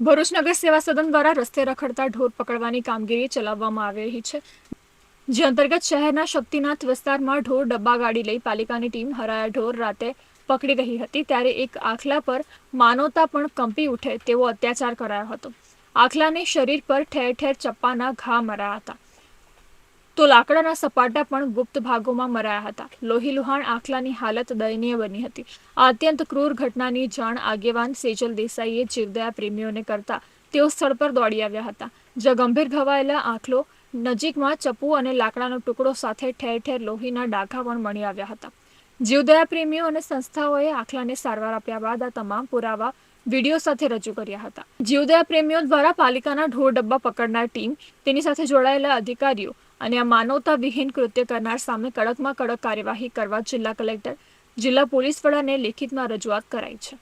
ભરૂચ નગર સેવા સદન દ્વારા રસ્તે રખડતા ઢોર પકડવાની કામગીરી ચલાવવામાં આવી રહી છે. જે અંતર્ગત શહેરના શક્તિનાથ વિસ્તારમાં ઢોર ડબ્બા ગાડી લઈ પાલિકાની ટીમ હરાયા ઢોર રાતે પકડી રહી હતી, ત્યારે એક આખલા પર માનવતા પણ કંપી ઉઠે તેવો અત્યાચાર કરાયો હતો. આખલાને શરીર પર ઠેર ઠેર ચપ્પાના ઘા મરાયા હતા. તો લાકડાના સપાટા પણ ગુપ્ત ભાગોમાં મરાયા હતા. લોહી લુહાણ આખલાની હાલત દયનીય બની હતી. આ અત્યંત ક્રૂર ઘટનાની જાણ આગેવાન સેજલ દેસાઈએ જીવદયા પ્રેમીઓને કરતા તેઓ સ્થળ પર દોડી આવ્યા હતા. જ્યાં ગંભીર ઘવાયેલા આખલો, નજીકમાં ચપ્પુ અને લાકડાનો ટુકડો સાથે ઠેર ઠેર લોહીના ડાઘા પણ મળી આવ્યા હતા. જીવદયા પ્રેમીઓ અને સંસ્થાઓએ આખલાને સારવાર આપ્યા બાદ આ તમામ પુરાવા વીડિયો સાથે રજૂ કર્યા હતા. જીવદયા પ્રેમીઓ દ્વારા પાલિકાના ઢોર ડબ્બા પકડનાર ટીમ તેની સાથે જોડાયેલા અધિકારીઓ અને આ માનવતા વિહીન કૃત્ય કરનાર સામે કડકમાં કડક કાર્યવાહી કરવા જિલ્લા કલેક્ટર, જિલ્લા પોલીસ વડાને લેખિતમાં રજૂઆત કરાઈ છે.